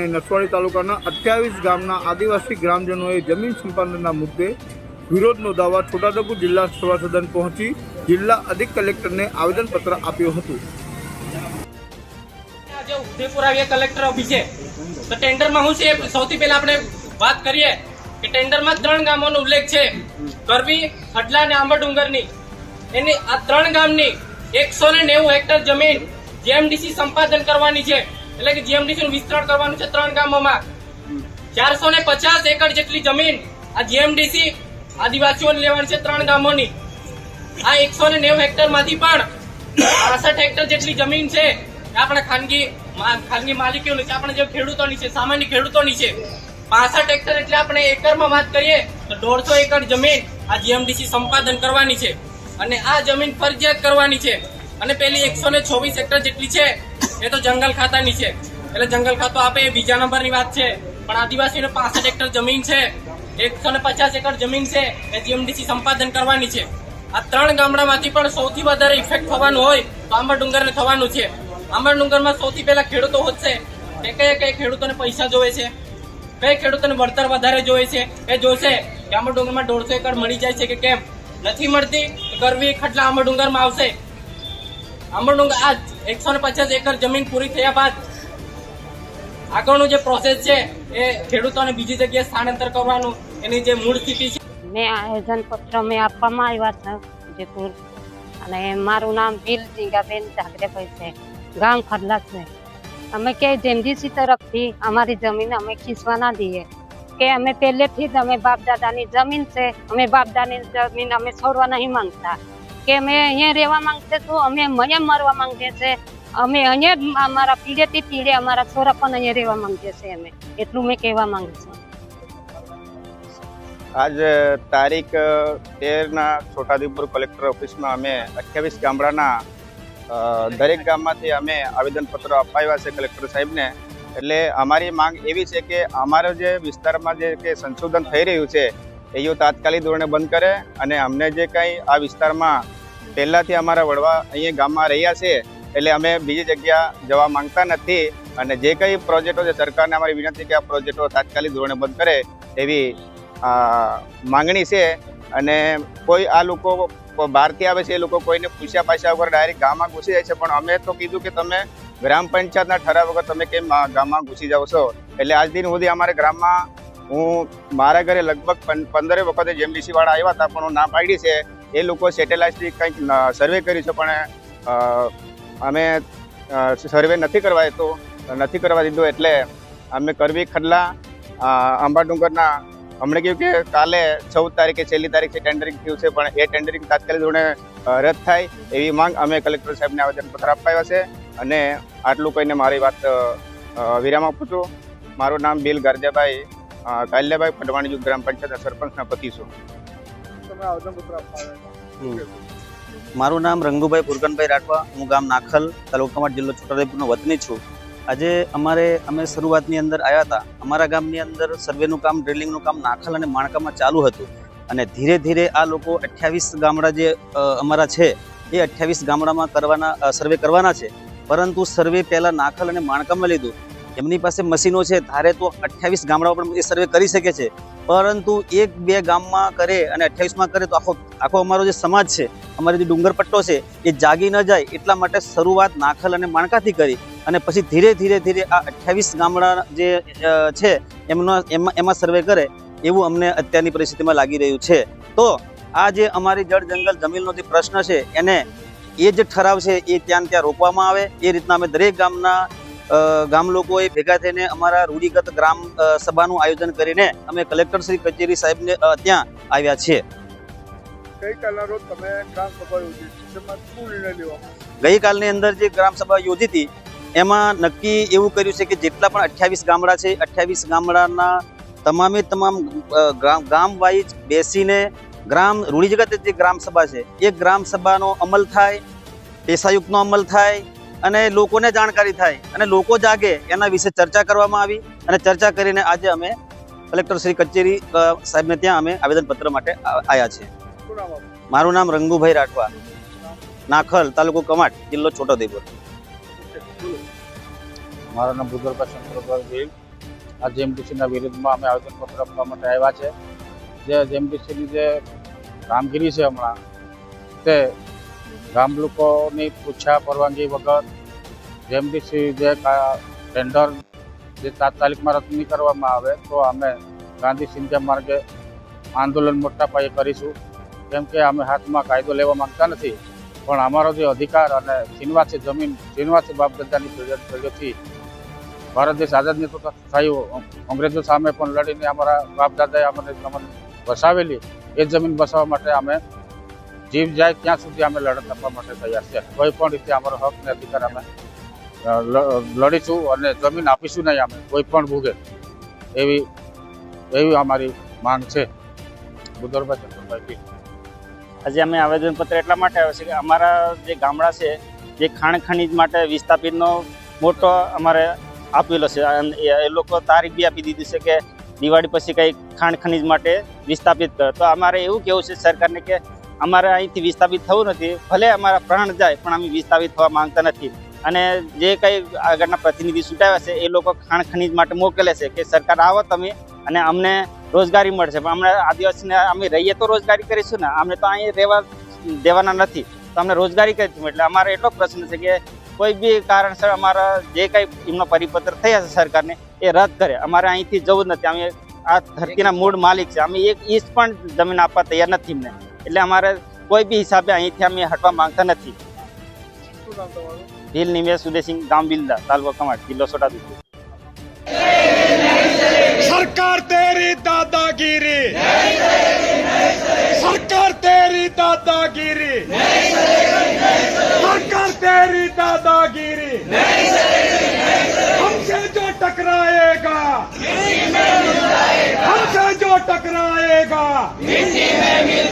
અને નસવાડી તાલુકાના અઠ્યાવીસ ગામના આદિવાસી ગ્રામજનોએ જમીન સંપાદનના મુદ્દે વિરોધ નોંધાવવા છોટાઉદેપુર જિલ્લા સદન પહોંચી જિલ્લા અધિક કલેક્ટરને આવેદનપત્ર આપ્યું હતું. આજે કલેક્ટર ઓફિસે. તો ટેન્ડરમાં હું છે, સૌથી પહેલા આપણે વાત કરીએ કે ટેન્ડરમાં ત્રણ ગામોનો ઉલ્લેખ છે. કરવી હડલા અને આંબરડુંગરની એની આ ત્રણ ગામની એકસો ને નેવું હેક્ટર જમીન જીએમડીસી સંપાદન કરવાની છે. એટલે કે જીએમડીસી નું વિસ્તરણ કરવાનું છે ત્રણ ગામોમાં. ચારસો ને પચાસ એકર જેટલી જમીન આ જીએમડીસી આદિવાસીઓને લેવાની છે ત્રણ ગામોની. આ એકસો ને નેવું હેક્ટરમાંથી પણ પાસઠ હેક્ટર જેટલી જમીન છે. આપણે ખાનગી ખાનગી માલિકીઓની છે. આપણે જે ખેડૂતોની છે, સામાન્ય ખેડૂતોની છે. પાસઠ હેક્ટર એટલે આપણે એકરમાં વાત કરીએ તો દોઢસો એકર જમીન આ જીએમડીસી સંપાદન કરવાની છે. અને આ જમીન ફરજિયાત કરવાની છે. અને પેલી એકસો ને છવ્વીસ હેક્ટર જેટલી છે. એ તો જંગલ ખાતાની છે. એટલે જંગલ ખાતો આપે, એ બીજા નંબરની વાત છે. પણ આદિવાસીને પાસઠ હેક્ટર જમીન છે. એકસો ને પચાસ એકર જમીન છે. એ જીએમડીસી સંપાદન કરવાની છે. આ ત્રણ ગામડામાંથી પણ સૌથી વધારે ઇફેક્ટ થવાનું હોય તો આંબરડુંગરને થવાનું છે. આંબરડુંગરમાં સૌથી પહેલા ખેડૂતો હોતશે કે કયા કયા ખેડૂતોને પૈસા જોવે છે? કઈ ખેડૂતોને વળતર વધારે જોવે છે? એ જોશે કે આંબરડુંગરમાં દોઢસો એકર મળી જાય છે કે કેમ? નથી મળતી તો કરવી ખટલા આંબરડુંગરમાં આવશે. આંબરડુંગર આ એકસો પચાસ એકર જમીન પૂરી થયા બાદ આગળનું જે પ્રોસેસ છે એ ખેડૂતોને બીજી જગ્યાએ સ્થાનાંતર કરવાનું, એની જે મૂળ સ્થિતિ છે. મેં આયોજન પત્ર મેં આપવામાં આવ્યા છે જયપુર અને મારું નામ બિલ સિંગાબેન જાગરેભાઈ છે, ગામ ખરલા છે. અમે કે જેમજીસી તરફથી અમારી જમીન અમે ખીસવા ના દઈએ. કે અમે પહેલેથી જ અમે બાપ દાદાની જમીન છે, અમે બાપ જમીન અમે છોડવા નહીં માંગતા. કે અમે અહીંયા રહેવા માંગતે તો અમે મને મરવા માંગીએ છે. અમે અહીંયા અમારા પીઢેથી પીડે, અમારા છોરા પણ અહીંયા રહેવા માંગીએ છીએ અમે એટલું મેં કહેવા માંગુ છું. આજ તારીખ તેરના છોટાઉદેપુર કલેક્ટર ઓફિસમાં અમે અઠ્યાવીસ ગામડાના દરેક ગામમાંથી અમે આવેદનપત્રો અપાવ્યા છે કલેક્ટર સાહેબને. એટલે અમારી માંગ એવી છે કે અમારો જે વિસ્તારમાં જે કે સંશોધન થઈ રહ્યું છે એ તાત્કાલિક ધોરણે બંધ કરે અને અમને જે કંઈ આ વિસ્તારમાં પહેલાંથી અમારા વડવા અહીંયા ગામમાં રહ્યા છે, એટલે અમે બીજી જગ્યા જવા માંગતા નથી અને જે કંઈ પ્રોજેક્ટો છે, સરકારને અમારી વિનંતી કે આ પ્રોજેક્ટો તાત્કાલિક ધોરણે બંધ કરે એવી માંગણી છે અને કોઈ આ લોકો બહારથી આવે છે, એ લોકો કોઈને પૂછ્યા પાછા વગર ડાયરેક્ટ ગામમાં ઘૂસી જાય છે, પણ અમે તો કીધું કે તમે ગ્રામ પંચાયતના ઠરાવ વગર તમે કેમ ગામમાં ઘૂસી જાઓ છો? એટલે આજ દિન સુધી અમારે ગ્રામમાં હું મારા ઘરે લગભગ પં- પંદરેક વખતે જેમ વાળા આવ્યા હતા, પણ હું ના પાડી છે. એ લોકો સેટેલાઇટથી કંઈક સર્વે કર્યું છે, પણ અમે સર્વે નથી કરવા તો, નથી કરવા દીધો એટલે અમે કરવી ખડલા અંબાડુંગરના હમણે કહ્યું કે કાલે ચૌદ તારીખે, છેલ્લી તારીખે ટેન્ડરિંગ થયું છે, પણ એ ટેન્ડરિંગ તાત્કાલિક ધોરણે રદ થાય એવી માંગ અમે કલેક્ટર સાહેબને આવેદનપત્ર અપાવ્યા છે. અને આટલું કહીને મારી વાત વિરામ આપું છું. મારું નામ બિલ ગારજાભાઈ કાલ્યાભાઈ પટવાણી યુગ ગ્રામ પંચાયત સરપંચના પતિ છું. મારું નામ રંગુભાઈ પુરગનભાઈ રાઠવા. હું ગામ નાખલ તાલુકામાં જિલ્લો છોટાઉદેપુરનો વતની છું. આજે અમારે અમે શરૂઆતની અંદર આવ્યા હતા. અમારા ગામની અંદર સર્વેનું કામ ડ્રિલિંગનું કામ નાખલ અને માણકામાં ચાલુ હતું. અને ધીરે ધીરે આ લોકો અઠ્યાવીસ ગામડા જે અમારા છે એ અઠ્યાવીસ ગામડામાં કરવાના સર્વે કરવાના છે. પરંતુ સર્વે પહેલાં નાખલ અને માણકામાં લીધું. એમની પાસે મશીનો છે, ધારે તો અઠ્યાવીસ ગામડાઓ પણ એ સર્વે કરી શકે છે. પરંતુ એક બે ગામમાં કરે અને અઠ્યાવીસમાં કરે તો આખો આખો અમારો જે સમાજ છે, અમારો જે ડુંગર પટ્ટો છે, એ જાગી ન જાય એટલા માટે શરૂઆત નાખલ અને માણકાથી કરી. અને પછી ધીરે ધીરે ધીરે આ અઠ્યાવીસ ગામડા જે છે, એમનો, એમાં એમાં સર્વે કરે એવું અમને અત્યારની પરિસ્થિતિમાં લાગી રહ્યું છે. તો આ જે અમારી જળ જંગલ જમીનનો જે પ્રશ્ન છે, એને એ જે ઠરાવ છે, એ ત્યાં ત્યાં રોકવામાં આવે. એ રીતના અમે દરેક ગામના ગામ લોકોએ ભેગા થઈને અમારા રૂઢિગત ગ્રામ સભાનું આયોજન કરીને અમે કલેક્ટર શ્રી કચેરી સાહેબને ત્યાં આવ્યા છીએ. ગઈકાલના રોજ તમે ગ્રામ સભા યોજી તેમાં શું નિર્ણય લેવામાં ગઈકાલની અંદર જે ગ્રામ સભા યોજી હતી એમાં નક્કી એવું કર્યું છે કે જેટલા પણ અઠ્યાવીસ ગામડા છે અઠ્યાવીસ ગામડાના તમામે તમામ ગામ ગામ વાઇઝ બેસીને ગ્રામ રૂઢિજગત જે ગ્રામ સભા છે એ ગ્રામ સભાનો અમલ થાય પેશાયુક્તનો અમલ થાય અને લોકોને જાણકારી થાય અને લોકો જાગે એના વિશે ચર્ચા કરવામાં આવી અને ચર્ચા કરીને આજે અમે કલેક્ટર શ્રી કચેરી સાહેબને ત્યાં અમે આવેદનપત્ર માટે આવ્યા છે? મારું નામ રંગુભાઈ રાઠવા. નાખલ તાલુકો કમાટ, જિલ્લો છોટાઉદેપુર. મારું નામ બુદ્ધરપા શંકરભાઈ ગોહિલ. આ જેએમડીસીના વિરુદ્ધમાં અમે આવેદનપત્ર આપવા માટે આવ્યા છે. જે જેએમડીસીની જે કામગીરી છે હમણાં, તે ગામ લોકોની પૂછા પરવાનગી વગર જેએમડીસી જે કા- ટેન્ડર જે તાત્કાલિકમાં રદ નહીં કરવામાં આવે, તો અમે ગાંધી સિંધિયા માર્ગે આંદોલન મોટા પાયે કરીશું. કેમ કે અમે હાથમાં કાયદો લેવા માંગતા નથી, પણ અમારો જે અધિકાર અને છીનવાસી જમીન છીનવાસી છે બાપ દાદાની પેઢી- ભારત દેશ આઝાદ નહોતો થયું. અંગ્રેજો સામે પણ લડીને અમારા બાપ દાદાએ અમને જમીન બસાવેલી એ જમીન બસાવવા માટે અમે જીવ જાય ત્યાં સુધી અમે લડત આપવા માટે તૈયાર છે. કોઈ પણ રીતે અમારો હક ને અધિકાર અમે લડીશું અને જમીન આપીશું નહીં અમે, કોઈ પણ ભૂગે. એવી એવી અમારી માંગ છે. બુદરભાઈ ચંદ્રભાઈ. આજે અમે આવેદનપત્ર એટલા માટે આવ્યા છે કે અમારા જે ગામડા છે, જે ખાણ ખનીજ માટે વિસ્થાપિતનો મોટો અમારે આપેલો છે. અને એ લોકો તારીખ બી આપી દીધી છે કે દિવાળી પછી કંઈ ખાણ ખનીજ માટે વિસ્થાપિત કરે. તો અમારે એવું કેવું છે સરકારને કે અમારે અહીંથી વિસ્થાપિત થવું નથી. ભલે અમારા પ્રાણ જાય, પણ અમે વિસ્થાપિત થવા માંગતા નથી. અને જે કંઈ આગળના પ્રતિનિધિ સુટાવ્યા છે, એ લોકો ખાણ ખનીજ માટે મોકલે છે કે સરકાર આવો તમે અને અમને રોજગારી મળશે. પણ અમને આદિવાસીને, અમે રહીએ તો રોજગારી કરીશું ને. અમને તો અહીં રહેવા દેવાના નથી. તો અમને રોજગારી કરીશું એટલે અમારે એટલો પ્રશ્ન છે કે કોઈ બી કારણસર અમારા જે કંઈ એમનો પરિપત્ર થયા છે સરકારને, એ રદ કરે. અમારે અહીંથી જવું જ નથી. અમે આ ધરતીના મૂળ માલિક છે. અમે એક ઇંચ પણ જમીન આપવા તૈયાર નથી એમને એટલે અમારે કોઈ બી હિસાબે અહીંથી અમે હટવા માંગતા નથી શું નામ તમારું ભીલ નિમેશ ઉદયસિંહ ગામ બિલદા તાલુકો કમાટ જિલ્લો છોટાઉદેપુર सरकार तेरी दादागिरी सरकार तेरी दादागिरी सरकार तेरी दादागिरी हमसे जो टकराएगा हमसे जो टकराएगा